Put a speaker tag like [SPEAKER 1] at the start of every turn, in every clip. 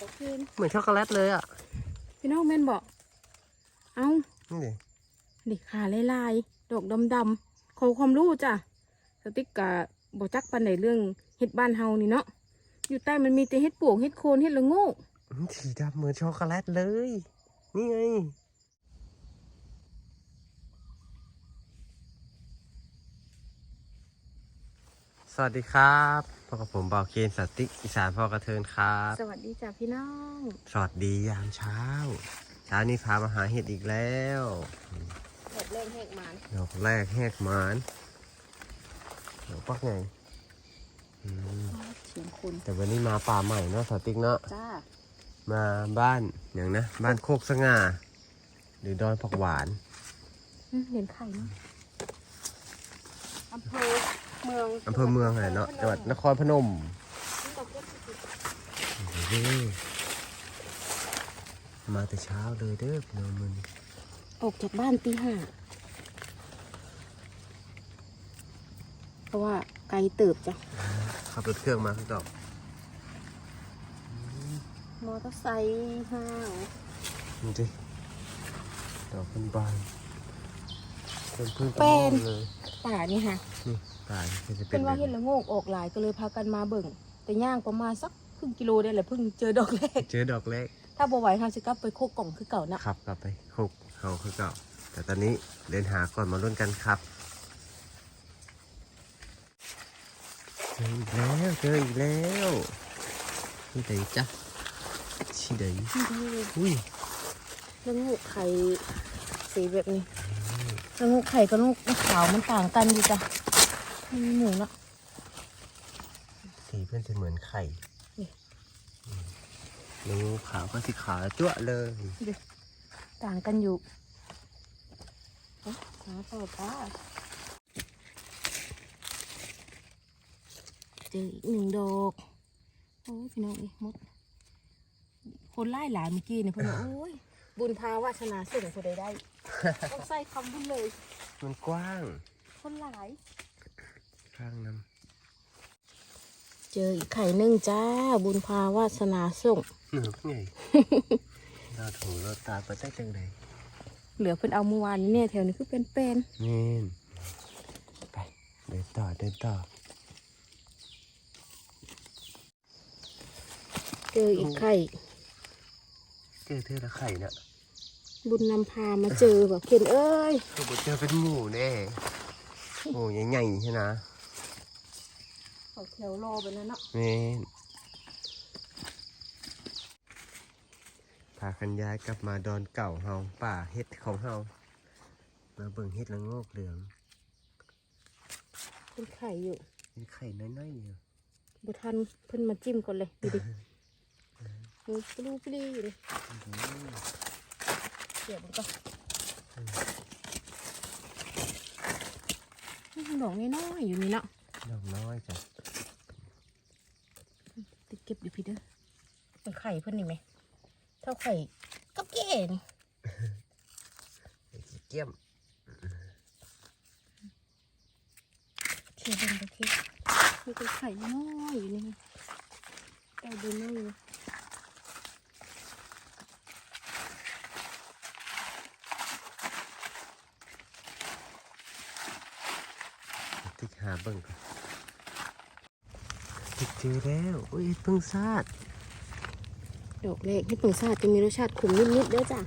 [SPEAKER 1] ตะเคียน
[SPEAKER 2] เหมือนช็อกโกแลตเลยอะ
[SPEAKER 1] พี่น้องแม่นบอกเอ้า
[SPEAKER 2] นี่ดิ
[SPEAKER 1] ดิขาลายๆดอกดำๆขอความรู้จ้ะสติ๊กกะบอกจักปันในเรื่องเห็ดบ้านเฮานี่เนาะอยู่ใต้มันมีแต่เห็ดปวกเห็ดโคนเห็ดละโง่
[SPEAKER 2] อืมสีดำเหมือนช็อกโกแลตเลย นี่ไง สวัสดีครับพบกับผมบ่าวเคนสติกอีสานพ่อกระเทินครับ
[SPEAKER 1] สวัสดีจ้ะพี่น้อง
[SPEAKER 2] สวัสดียามเช้า เช้านี้พามาหาเห็ดอีกแล้ว
[SPEAKER 1] ดอกแรกแหกหมาน
[SPEAKER 2] ดอกแรกแหกหมานดอกปักไงอืม
[SPEAKER 1] เสียงคน
[SPEAKER 2] แต่วันนี้มาป่าใหม่เนาะสติกเนาะ
[SPEAKER 1] จ้า
[SPEAKER 2] มาบ้านอย่างนะ บ้านโคกสง่า หรือดอนผักหวาน
[SPEAKER 1] อืมเห็นไข่เนาะอำเภอ เมือง
[SPEAKER 2] อำเภอเมืองอะไรเนาะจังหวัดนครพนม
[SPEAKER 1] ดอกเล็กสุด
[SPEAKER 2] เด้อมาแต่เช้าเลยเด้อพี่น้องมัน
[SPEAKER 1] ๆออกจากบ้านตีห้าเพราะว่าไกลเติบจ้ะ
[SPEAKER 2] ขับรถเครื่องมาคือเก่าม
[SPEAKER 1] อเตอร์ไซค์ห้าง
[SPEAKER 2] ดูดิดอกเป็นบานเป็นพึ่งกระมองเลย
[SPEAKER 1] ป่านี่ค่ะ
[SPEAKER 2] นี่ ป่านี่ก็จะเป็
[SPEAKER 1] เป็นนว่า
[SPEAKER 2] แบบ
[SPEAKER 1] เห็นละโงกออกหลายก็เลยพากันมาเบิ่ง แต่ย่างประมาณสักครึ่งกิโลได้แหละเพิ่งเจอดอกแรก
[SPEAKER 2] เจอดอกเล็ก
[SPEAKER 1] ถ้าบ่ไหวเราจะกลับไปโคกกล่องคือเก่านะ
[SPEAKER 2] ขับกลับไปโคกเขาคือเก่า แต่ตอนนี้เดินหาก่อนมาลุ้นกันครับเจออีกแล้วเจออีกแล้วที่ไหนจ๊ะที่ไหนอุ้ย
[SPEAKER 1] ละโงกไข่สีแบบนี้ละโงกไข่กับละโงกขาวมันต่างกันดีจ้ะ มันหมูนะ
[SPEAKER 2] สีเพื่อนจะเหมือนไข่
[SPEAKER 1] นี่
[SPEAKER 2] อืมแล้วขาวก็สีขาวจั่วะเลย
[SPEAKER 1] ต่างกันอยู่เอ๊ะหาต่อป้าเจออีกหนึ่งดอกโอ้ยพี่น้องนี่มด คนไล่หลายเมื่อกี้เนี่ยเพื่อนบอกโอ้ยบุญพาวาสนาส่งผู้ใดได้ต้องใส่คำบุญเลย
[SPEAKER 2] มันกว้าง
[SPEAKER 1] คนหลาย
[SPEAKER 2] ข้างน้
[SPEAKER 1] เจออีกไข่หนึ่งจ้า บุญพาวาสนาส่งำ
[SPEAKER 2] เหนือไงเราถูเราตาไปได้จังได
[SPEAKER 1] เหลือเพิ่นเอาเมื่อวานนี้เนี่ยแถวนี้คือเป็นเป็น
[SPEAKER 2] เงินไปเดินต่อเดินต่อ
[SPEAKER 1] เจออีกไข่
[SPEAKER 2] เจอเธอละไข่น่ะ
[SPEAKER 1] บุญนำพามาเจอแบบเข็นเอ้ย
[SPEAKER 2] เขาบอกเจอเป็นหมูแน่หมูใหญ่ๆใช่นะ
[SPEAKER 1] เขา แถวรอไปแล้วเนาะ
[SPEAKER 2] เงินพากันย้ายกลับมาดอนเก่าเฮาป่าเฮ็ดของเฮามาเบิ่งเฮ็ดละโงกเหลือง
[SPEAKER 1] เป็นไข่อยู่
[SPEAKER 2] เป็นไข่น้อยๆอยู่
[SPEAKER 1] บุทันเพิ่นมาจิ้มก่อนเลยดูดิดูปลูปลีอยู่เลยเดี๋ยวมันก็ดอกน้อยๆอยู่นี่เนาะ
[SPEAKER 2] ดอกน้อยจ้ะ
[SPEAKER 1] ติดเก็บอยู่พี่เด้อเป็นไข่เพิ่นนี่ไหม เท่าไข่กับเกน
[SPEAKER 2] ไอ้ขี้เกียม
[SPEAKER 1] เชียร์เป็นประเทศมีแต่ไข่น้อยอยู่นี่นะแต่ดูน้อยอยู่
[SPEAKER 2] ติ๊กหา เบิ่งก่อนติ๊กเจอแล้วอุ้ยเพิ่งซาด
[SPEAKER 1] ดอกเล็กให้ผึ่งซาดจะมีรสชาติขมนิดๆเด้อจ้ะ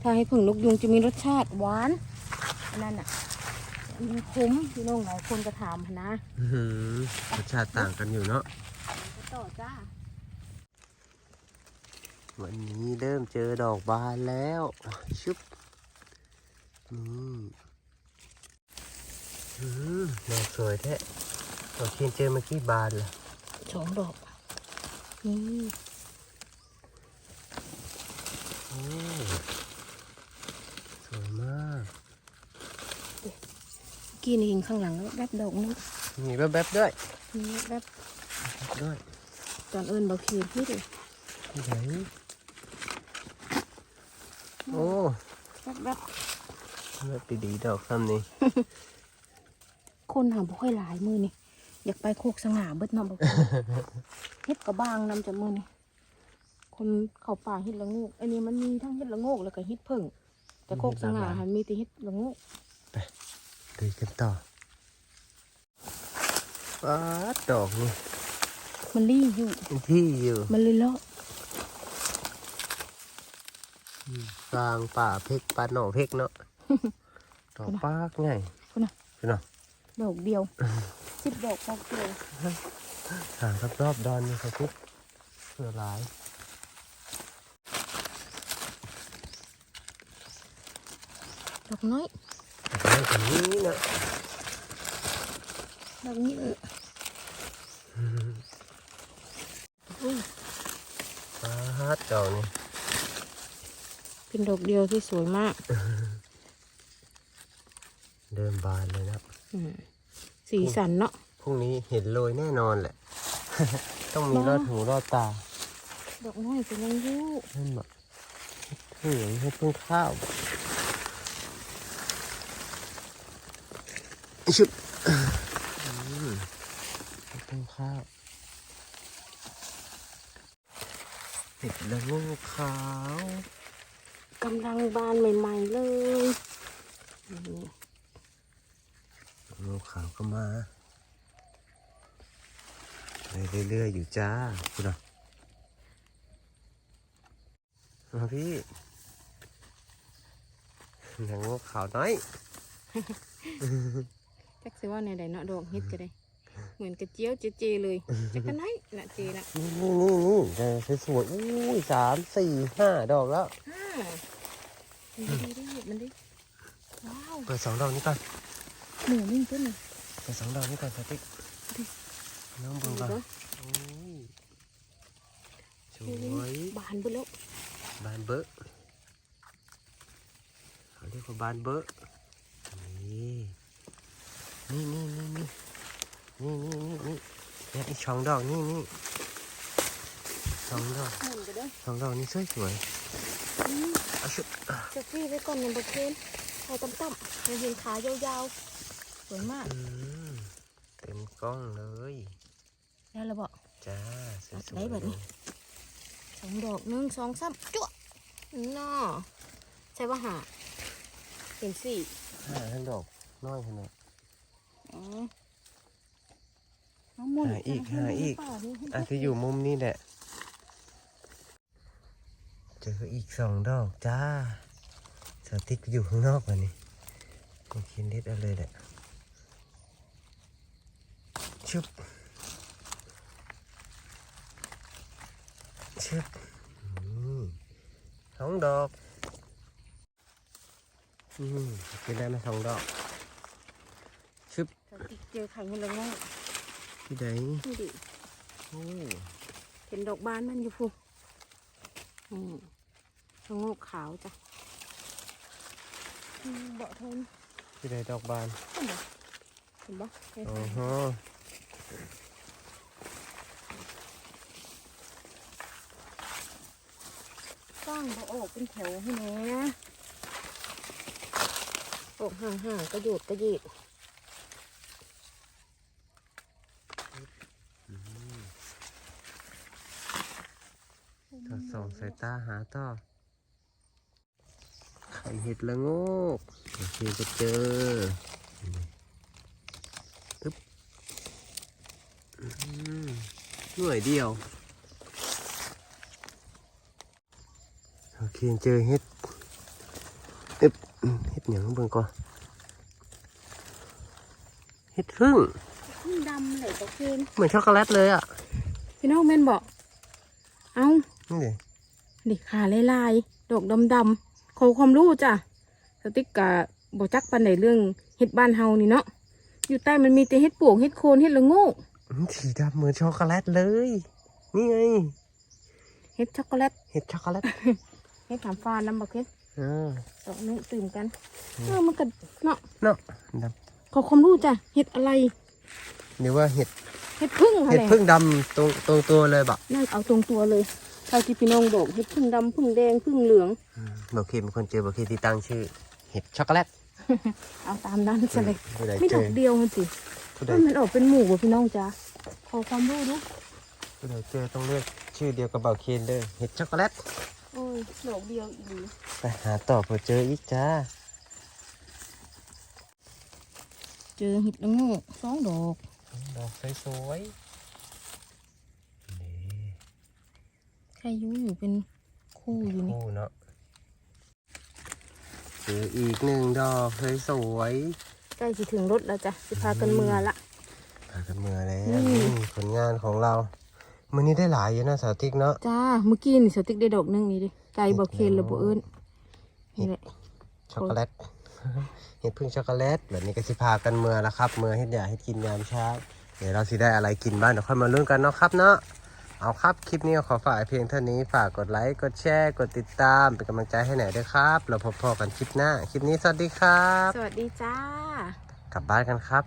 [SPEAKER 1] ถ้าให้ผึ่งนกยุงจะมีรสชาติหวานอันนั่นอะมันขมพี่น้องหลายคนก็ถามนะ
[SPEAKER 2] อื้อหือรสชาติต่างกันอยู่เนาะ
[SPEAKER 1] ต่อจ้า
[SPEAKER 2] วันนี้เริ่มเจอดอกบานแล้วชุบนี่อื้อ ดอกสวยแท้ดอกเคียนเจอเมื่อกี้บานละ
[SPEAKER 1] สองดอกนี่
[SPEAKER 2] โอ้สวยมาก
[SPEAKER 1] กินเองข้างหลังแล้วแบบดอกนึง
[SPEAKER 2] มีแวบๆด้วย
[SPEAKER 1] นี่แบบ
[SPEAKER 2] ด้วย
[SPEAKER 1] ตอนเอิญเบาเคียนพี่ดิ
[SPEAKER 2] ที่ไหนโอ้
[SPEAKER 1] แบบแบบ
[SPEAKER 2] แบบดีๆดอกซ้ำนี่
[SPEAKER 1] คนหาบ่ค่อยหลายมือนี่อยากไปโคกสง่าเบิดเน้องบอกเฮ็ดกระบางนำจากมือนี่คนเข้าป่าเห็ดละโงูอันนี้มันมีทั้งเห็ดละโงกแล้วก็เห็ดเพิ่งแต่โคกสง่าหันมีแต่เห็ดละโงู
[SPEAKER 2] เดินกันต่อป้าดดอกนี่
[SPEAKER 1] มันรีอยู่
[SPEAKER 2] ที่อยู่
[SPEAKER 1] มันเลยเลาะ
[SPEAKER 2] กลางป่าเพกป่าหน่อเพกเนาะดอกปากไง
[SPEAKER 1] คุณน่ะ
[SPEAKER 2] คุณน่ะ
[SPEAKER 1] ดอกเดียวสิบดอกดอกเดียว
[SPEAKER 2] หางรอบๆดอนนี่ครับทุกเสือหลาย
[SPEAKER 1] ดอกน้อย
[SPEAKER 2] ดอกไม้แบบนี้นะ
[SPEAKER 1] ดอกนี้เอออุ้ย
[SPEAKER 2] ป้าดดอกนี่
[SPEAKER 1] เป็นดอกเดียวที่สวยมาก
[SPEAKER 2] เดินบานเลยนะ
[SPEAKER 1] อืมสีสันเนาะ
[SPEAKER 2] พรุ่งนี้เห็นโรยแน่นอนแหละ ต้องมี
[SPEAKER 1] ว้าร
[SPEAKER 2] อดหูรอดตา
[SPEAKER 1] ดอกน้อยเป็นยังอยู
[SPEAKER 2] นั่นแบบเห็นให้เพิ่งข้าวชุบอืมเฮ็ดเพิ่งข้าวเห็ดละโงูขาว
[SPEAKER 1] กำลังบานใหม่ ๆ เลยนี่
[SPEAKER 2] งูขาวก็มาไปเรื่อยๆอยู่จ้าคุณน่ะมาพี่นางงูขาวน้อย
[SPEAKER 1] จักสิว่าในใดเนาะดอกเฮ็ดก็ได้ เหมือนกระเจียวเจเจเลยจักกันไหนน่ะเจน่ะ
[SPEAKER 2] นี่นี่นี่นี่แต่สวยๆอุ้ยสามสี่ห้าดอกแล้ว
[SPEAKER 1] ห้าดีดีดีเห็ดมันดิว้าว
[SPEAKER 2] เปิดสองดอกนี้ก่อน
[SPEAKER 1] หมูนิ่งขึ้นเลย
[SPEAKER 2] เปิดสองดอกนี้ก่อนสติ๊กน้องเบิ่งก่อนโอ้ยสวย
[SPEAKER 1] บานไปแล้ว
[SPEAKER 2] บานเบอะเขาเรียกว่าบานเบอะนี่นี่นี่นี่นี่นี่นี่นี่นี่เนี่ยไอ้สองดอกนี่นี่สองดอก
[SPEAKER 1] หมุนไปเด้อ
[SPEAKER 2] สองดอกนี่สวยสวย
[SPEAKER 1] อืม
[SPEAKER 2] ๆเอาชุบ
[SPEAKER 1] เซลฟี่ไว้ก่อนยังบะเคนเอาต่ำๆยังเห็นขายาวๆ สวยมาก
[SPEAKER 2] อืมเต็มกล้องเลย
[SPEAKER 1] แล้วเราบอก
[SPEAKER 2] จ้าสวย
[SPEAKER 1] ได้แบบนี้ สองดอกหนึ่งสองสามจั่วน่อใช่ป่ะหาเห็นสี่
[SPEAKER 2] ห้าทั้งดอกน้อยขนาด
[SPEAKER 1] อ๋อน้องหมุน
[SPEAKER 2] หาอีกหาอีก
[SPEAKER 1] ป่านี่
[SPEAKER 2] อาจจะอยู่มุมนี้แหละ เจออีกสองดอกจ้าสติ๊กอยู่ข้างนอกวันนี้ก็คินเด็ดเอาเลยแหละ ชุบชุบอืมสองดอกอืมกินได้ไหมสองดอกชุบ
[SPEAKER 1] สติ๊กเจอไข่เห็นแล้วงอก
[SPEAKER 2] ที่ไหน
[SPEAKER 1] นี่ดิ
[SPEAKER 2] โอ้
[SPEAKER 1] เห็นดอกบานมันอยู่ฟูอืมละโงกขาวจ้ะอืมเบาะทน
[SPEAKER 2] ที่ไหนดอกบาน
[SPEAKER 1] เห็นปะเห็นปะเห็น
[SPEAKER 2] อ๋อ
[SPEAKER 1] ปะ
[SPEAKER 2] ฮะ
[SPEAKER 1] สร้างบ่ออกเป็นแถวให้แน่ออกห่างๆกระโดดกระยิด
[SPEAKER 2] ถ้าส่องสายตาหาต่อไข่เห็ดละโงกโอเคจะเจออึ๊บอืม หน่วยเดียว โอเคเจอเห็ดอึ๊บเห็ดเหนียวเบิ่งก่อนเห็ดพึ่ง
[SPEAKER 1] ขึ้นดำเลยตะเคียน
[SPEAKER 2] เหมือนช็อกโกแลตเลยอะ
[SPEAKER 1] พี่น้องแม่นบอก เอ้า
[SPEAKER 2] นี่ดิ
[SPEAKER 1] ดิขาลายๆดอกดำๆขอความรู้จ้ะสติ๊กกะบอจักปันในเรื่องเห็ดบ้านเฮานี่เนาะ อยู่ใต้มันมีแต่เห็ดปวกเห็ดโคนเห็ดละโงู
[SPEAKER 2] อืม สีดำเหมือนช็อกโกแลตเลย นี่ไง
[SPEAKER 1] เห็ดช็อกโกแลต
[SPEAKER 2] เห็ดช็อกโกแลต
[SPEAKER 1] เห็ดถามฟ้าน้ำบักเห็ด
[SPEAKER 2] อ่า
[SPEAKER 1] ดอกนึงตื่มกันเออมันก็เนาะ
[SPEAKER 2] เนาะด
[SPEAKER 1] ขอความรู้จ้ะเห็ดอะไรำ
[SPEAKER 2] หรือว่าเห็ด
[SPEAKER 1] เห็ดพึ่งอะไร
[SPEAKER 2] เห็ดพึ่งดำตรงตรงตัวเลยบะ
[SPEAKER 1] นั่นเอาตรงตัวเลยเท่าที่พี่น้องบอกเห็ดพึ่งดำพึ่งแดงพึ่งเหลือง
[SPEAKER 2] บอกเคเป็นคนเจอบอกเคที่ตั้งชื่อ เห็ดช็อกโกแลต
[SPEAKER 1] เอาตามนั้นซะเลย
[SPEAKER 2] ผู้ใด
[SPEAKER 1] ไม่
[SPEAKER 2] เจ
[SPEAKER 1] ดอ
[SPEAKER 2] อก
[SPEAKER 1] เดียวมันสิ
[SPEAKER 2] ผู้ใด
[SPEAKER 1] ว่ามันออกเป็นหมู่บ่พี่น้องจ้ะขอความรู้ดู
[SPEAKER 2] ผู้ใดเจอต้องเลือกชื่อเดียวกับเบาเคนเด้อเห็ดช็อกโกแลต
[SPEAKER 1] โอ้ยดอกเดียวอีกหลี
[SPEAKER 2] ไปหาต่อเพื่อเจออีกจ้า
[SPEAKER 1] เจอเห็ดละโงูสองดอก
[SPEAKER 2] ดอกสวยๆนี่
[SPEAKER 1] ใครอยุ่อยู่เป็นคู่อยู่นี่
[SPEAKER 2] คู่เนาะเจออีกหนึ่งดอกสวย
[SPEAKER 1] ใกล้จะถึงรถแล้วจ้ะจะพากันเมือละ
[SPEAKER 2] ๆพากันเมือแล้ว
[SPEAKER 1] อืม
[SPEAKER 2] นี่ผลงานของเรามันนี้ได้หลายอยู่นะสาวติ๊กเนาะ
[SPEAKER 1] จ้าเมื่อกี้นี่สติ๊กได้ดอกหนึงนี่ดิไก่บอกเคนหรือบ่เอิ้นนี่แหละ
[SPEAKER 2] ช็อกโกแลตเห็ดพึ่งช็อกโกแลตแบบนี้ก็สิพากันเมือแล้วครับเมือเห็ดอยาให้กินยามเช้าเดี๋ยวเราสิได้อะไรกินบ้างเดี๋ยวค่อยมาลุ้นกันเนาะครับเนาะเอาครับ คลิปนี้ก็ขอฝากไว้เพียงเท่านี้ ฝากกดไลค์ กดแชร์ กดติดตาม เป็นกำลังใจให้หน่อยด้วยครับ เราพบกันคลิปหน้า คลิปนี้สวัสดีครับ
[SPEAKER 1] สวัสดีจ้า
[SPEAKER 2] กลับบ้านกันครับ